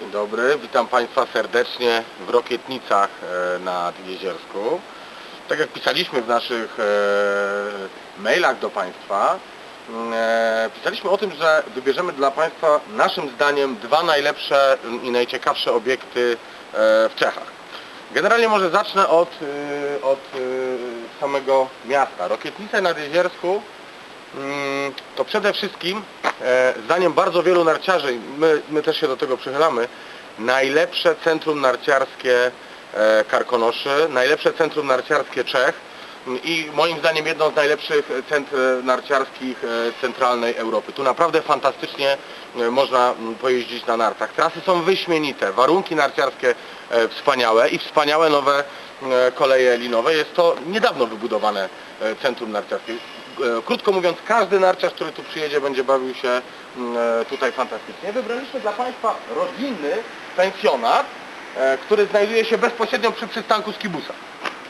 Dzień dobry, witam Państwa serdecznie w Rokietnicach e, nad Jeziersku. Tak jak pisaliśmy w naszych e, mailach do Państwa, mm, e, pisaliśmy o tym, że wybierzemy dla Państwa naszym zdaniem dwa najlepsze i najciekawsze obiekty w Czechach. Generalnie może zacznę od, e, od e, samego miasta. Rokietnice nad Jeziersku Mm, to przede wszystkim, zdaniem bardzo wielu narciarzy, my, my też się do tego przychylamy, najlepsze centrum narciarskie e, Karkonoszy, najlepsze centrum narciarskie Czech mm, i moim zdaniem jedno z najlepszych centr narciarskich e, centralnej Europy. Tu naprawdę fantastycznie e, można mm, pojeździć na nartach. Trasy są wyśmienite, warunki narciarskie e, wspaniałe i wspaniałe nowe e, koleje linowe. Jest to niedawno wybudowane e, centrum narciarskie. E, Krótko mówiąc, każdy narciarz, który tu przyjedzie, będzie bawił się mm, e, tutaj fantastycznie. Wybraliśmy dla Państwa rodzinny pensjonat, e, który znajduje się bezpośrednio przy przystanku Skibusa.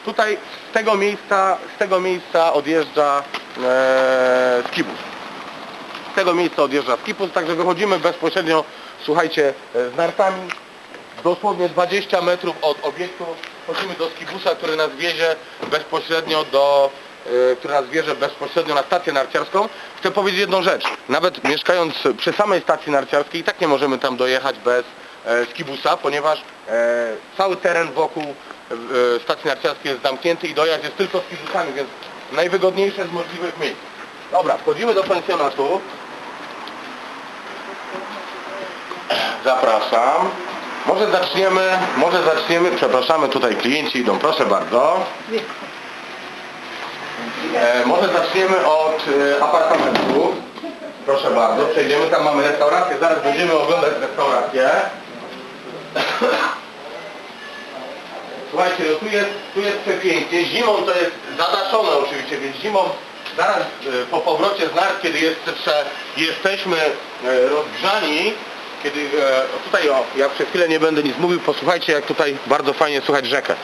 Tutaj z tego miejsca, z tego miejsca odjeżdża Skibus. Z tego miejsca odjeżdża Skibus, także wychodzimy bezpośrednio, słuchajcie, z nartami dosłownie 20 metrów od obiektu chodzimy do Skibusa, który nas wiezie bezpośrednio do który nas wiezie bezpośrednio na stację narciarską. Chcę powiedzieć jedną rzecz. Nawet mieszkając przy samej stacji narciarskiej i tak nie możemy tam dojechać bez e, Skibusa, ponieważ e, cały teren wokół e, stacji narciarskiej jest zamknięty i dojazd jest tylko Skibusami, więc najwygodniejsze z możliwych miejsc. Dobra, wchodzimy do pensjonatu. Zapraszam. Może zaczniemy, może zaczniemy, przepraszamy, tutaj klienci idą, proszę bardzo. E, może zaczniemy od e, apartamentu. Proszę bardzo, przejdziemy, tam mamy restaurację, zaraz będziemy oglądać restaurację. Słuchajcie, no tu jest, tu jest przepięknie, zimą to jest zadaszone oczywiście, więc zimą zaraz e, po powrocie z nart, kiedy jeszcze jesteśmy e, rozgrzani, kiedy e, tutaj o, ja przez chwilę nie będę nic mówił, posłuchajcie jak tutaj bardzo fajnie słuchać rzekę.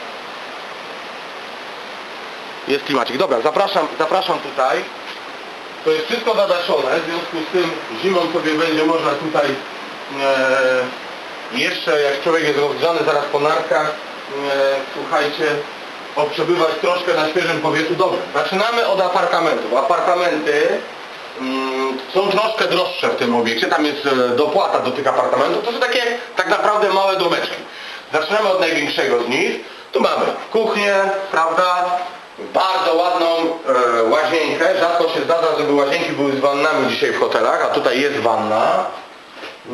Jest klimacik. Dobra, zapraszam, zapraszam tutaj. To jest wszystko zadaszone, w związku z tym zimą sobie będzie można tutaj e, jeszcze, jak człowiek jest rozgrzany zaraz po narkach, e, słuchajcie, przebywać troszkę na świeżym powietrzu. Dobra, zaczynamy od apartamentów. Apartamenty mm, są troszkę droższe w tym obiekcie, tam jest e, dopłata do tych apartamentów. To są takie tak naprawdę małe domeczki. Zaczynamy od największego z nich. Tu mamy kuchnię, prawda? Bardzo ładną e, łazienkę. Rzadko się zdarza, żeby łazienki były z wannami dzisiaj w hotelach, a tutaj jest wanna.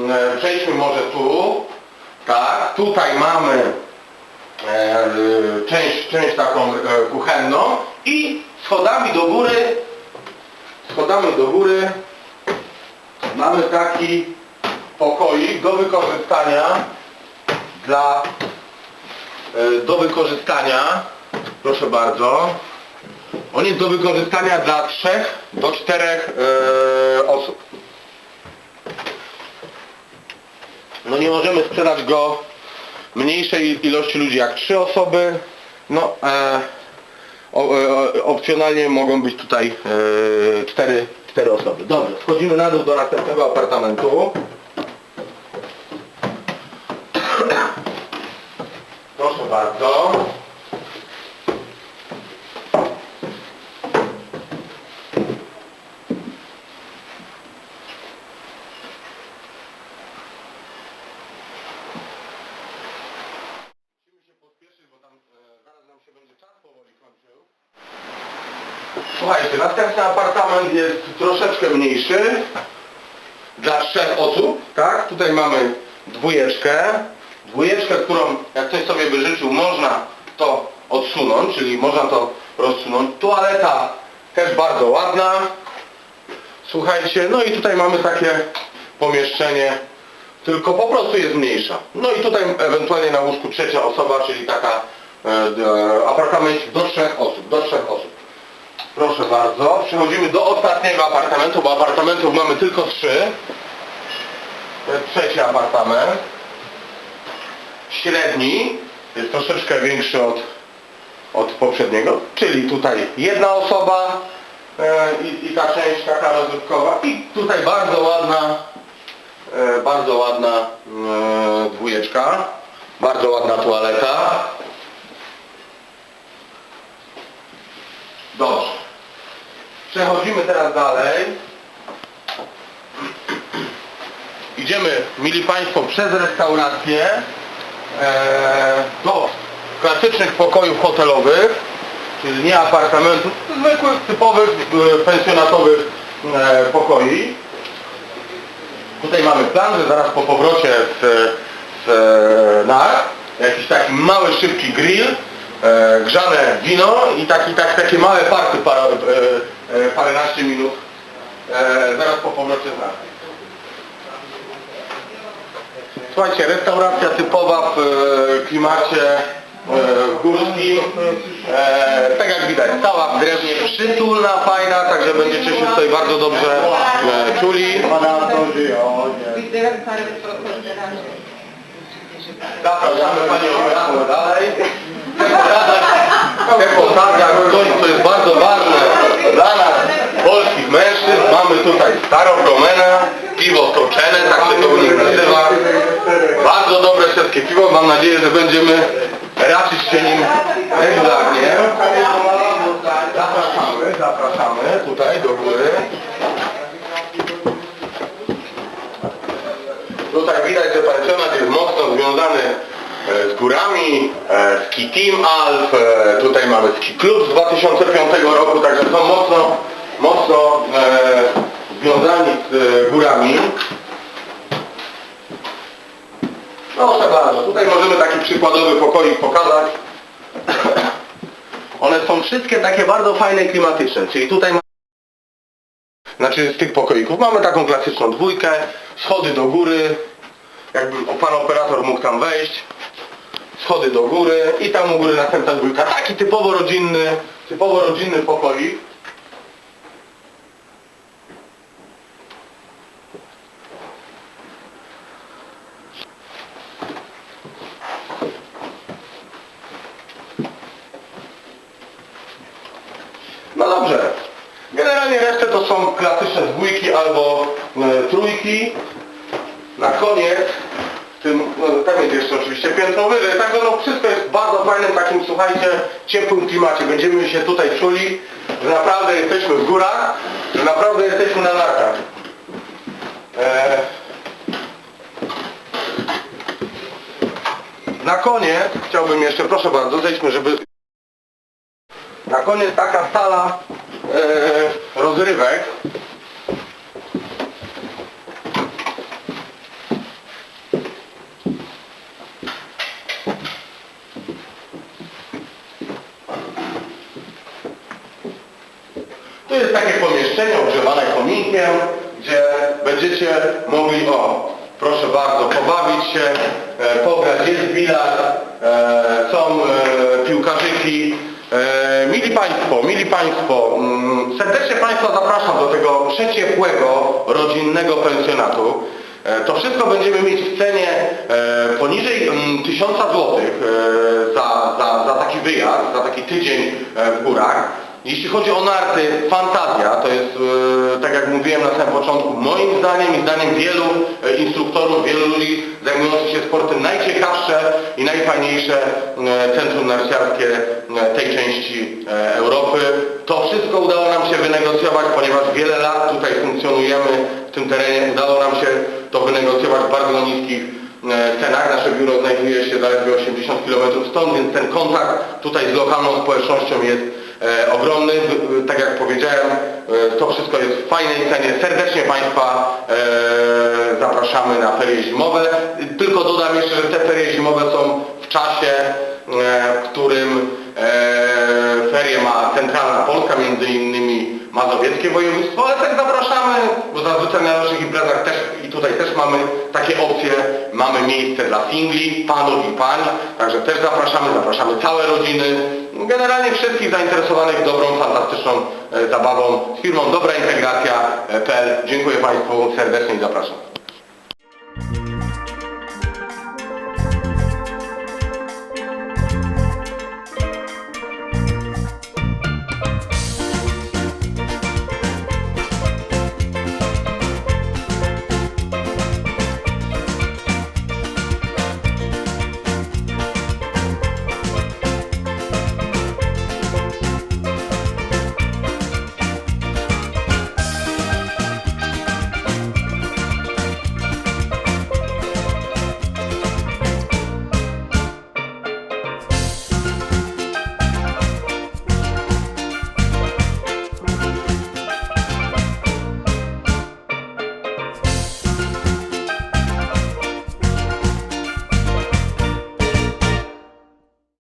E, przejdźmy może tu. Tak, tutaj mamy e, część, część taką e, kuchenną i schodami do góry schodami do góry mamy taki pokoik do wykorzystania dla e, do wykorzystania proszę bardzo on jest do wykorzystania dla trzech do czterech e, osób no nie możemy sprzedać go mniejszej ilości ludzi jak trzy osoby no e, o, e, opcjonalnie mogą być tutaj e, cztery, cztery osoby. Dobrze, wchodzimy na dół do następnego apartamentu. Proszę bardzo. Musimy się pospieszyć, bo tam e, zaraz nam się będzie czas powoli kończył. Słuchajcie, następny apartament jest troszeczkę mniejszy dla trzech osób, tak? Tutaj mamy dwójeczkę, dwójeczkę, którą jak ktoś sobie by życzył, można to odsunąć, czyli można to rozsunąć. Toaleta też bardzo ładna. Słuchajcie, no i tutaj mamy takie pomieszczenie, tylko po prostu jest mniejsza. No i tutaj ewentualnie na łóżku trzecia osoba, czyli taka e, e, apartament do trzech osób, do trzech osób. Proszę bardzo, przechodzimy do ostatniego apartamentu, bo apartamentów mamy tylko trzy. To jest trzeci apartament. Średni, jest troszeczkę większy od, od poprzedniego, czyli tutaj jedna osoba e, i, i ta część taka rozrywkowa i tutaj bardzo ładna, e, bardzo ładna e, dwójeczka. Bardzo ładna toaleta. Dobrze. Przechodzimy teraz dalej. Idziemy, mili Państwo, przez restaurację e, do klasycznych pokojów hotelowych, czyli nie apartamentów, zwykłych, typowych, e, pensjonatowych e, pokoi. Tutaj mamy plan, że zaraz po powrocie z, z nar, jakiś taki mały, szybki grill, e, grzane wino i taki, tak, takie małe party para, e, e, paręnaście minut e, zaraz po powrocie z. Słuchajcie, restauracja typowa w e, klimacie e, górskim, e, tak jak widać, cała w drewnie, przytulna, fajna, także będziecie się tutaj bardzo dobrze e, czuli. Zapraszamy Panią Mirasło dalej. Reportaża, coś co jest bardzo ważne dla nas, polskich mężczyzn. Mamy tutaj Staropromena, piwo toczene, tak się to u nich nazywa. Bardzo dobre czeskie piwo, mam nadzieję, że będziemy raczyć się nim regularnie. Zapraszamy, zapraszamy tutaj do góry. Tutaj widać, że pensjonat jest mocno związany z górami, e, Ski Team Alp, e, tutaj mamy Ski Club z 2005 roku, także są mocno, mocno e, związani z e, górami. Proszę bardzo, tutaj możemy taki przykładowy pokoik pokazać. One są wszystkie takie bardzo fajne klimatyczne, czyli tutaj znaczy z tych pokoików mamy taką klasyczną dwójkę, schody do góry, jakby pan operator mógł tam wejść, schody do góry i tam u góry następna dwójka. Taki typowo rodzinny, typowo rodzinny pokoik. No dobrze. Generalnie resztę to są klasyczne dwójki albo e, trójki. Na koniec, tam jest jeszcze oczywiście piętro wyżej, także no wszystko jest w bardzo fajnym takim, słuchajcie, ciepłym klimacie. Będziemy się tutaj czuli, że naprawdę jesteśmy w górach, że naprawdę jesteśmy na narkach. E... Na koniec chciałbym jeszcze, proszę bardzo, zejdźmy, żeby na koniec taka sala e, rozrywek. Tu jest takie pomieszczenie gdzie będziecie mogli, o, proszę bardzo, pobawić się, e, pograć, jest bilard, e, są e, piłkarzyki. E, mili Państwo, mili Państwo, mm, serdecznie Państwa zapraszam do tego przeciepłego, rodzinnego pensjonatu. E, To wszystko będziemy mieć w cenie e, poniżej mm, 1000 zł za, za, za taki wyjazd, za taki tydzień e, w górach. Jeśli chodzi o narty, fantazja, to jest, e, tak jak mówiłem na samym początku, moim zdaniem i zdaniem wielu e, instruktorów, wielu ludzi zajmujących się sportem, najciekawsze i najfajniejsze e, centrum narciarskie tej części Europy. To wszystko udało nam się wynegocjować, ponieważ wiele lat tutaj funkcjonujemy w tym terenie, udało nam się to wynegocjować w bardzo niskich cenach. Nasze biuro znajduje się zaledwie 80 km stąd, więc ten kontakt tutaj z lokalną społecznością jest e, ogromny. W- Tak jak powiedziałem, e, to wszystko jest w fajnej cenie. Serdecznie Państwa e, zapraszamy na ferie zimowe. Tylko dodam jeszcze, że te ferie zimowe są w czasie, e, w którym e, ferie ma Centralna Polska, między innymi Mazowieckie Województwo, ale też zapraszamy, bo zazwyczaj na naszych imprezach też i tutaj też mamy takie opcje, mamy miejsce dla singli, panów i pań, także też zapraszamy, zapraszamy całe rodziny, generalnie wszystkich zainteresowanych dobrą, fantastyczną e, zabawą z firmą Dobra Integracja.pl. Dziękuję Państwu serdecznie i zapraszam.